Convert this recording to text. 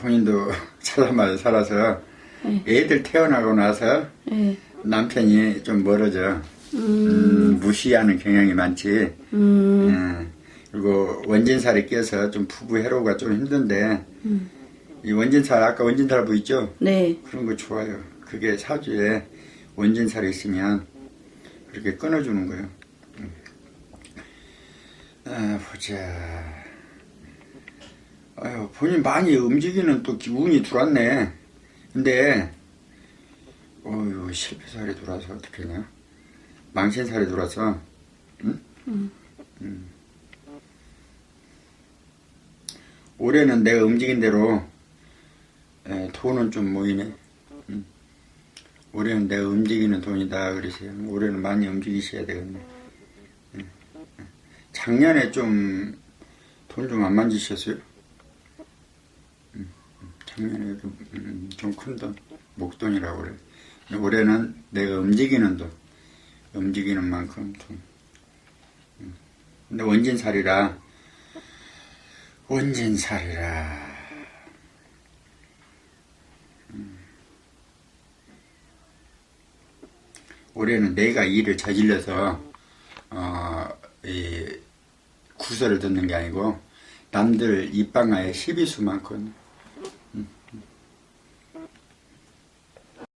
본인도 잘나말 살아서 네. 애들 태어나고 나서 예. 남편이 좀 멀어져. 음, 음, 무시하는 경향이 많지. 음, 음, 그리고 원진살이 껴서 좀 부부 해로가 좀 힘든데 음. 이 원진살 아까 원진살부 있죠? 네. 그런 거 좋아요. 그게 사주에 원진살이 있으면 그렇게 끊어주는 거예요. 음. 아, 보자. 아유, 본인 많이 움직이는 또 운이 들어왔네. 근데, 어휴, 실패살이 들어와서 어떡하냐? 망신살이 들어와서, 응? 음. 올해는 내가 움직인 대로 에, 돈은 좀 모이네. 음. 올해는 내가 움직이는 돈이다 그러세요. 올해는 많이 움직이셔야 되겠네. 작년에 좀 돈 좀 안 만지셨어요? 좀 큰 돈, 목돈이라고 그래. 올해는 내가 움직이는 돈, 움직이는 만큼 돈. 음. 근데 원진살이라, 원진살이라. 올해는 내가 일을 저질러서 어, 이 구설을 듣는 게 아니고 남들 입방아에 시비수 많거든.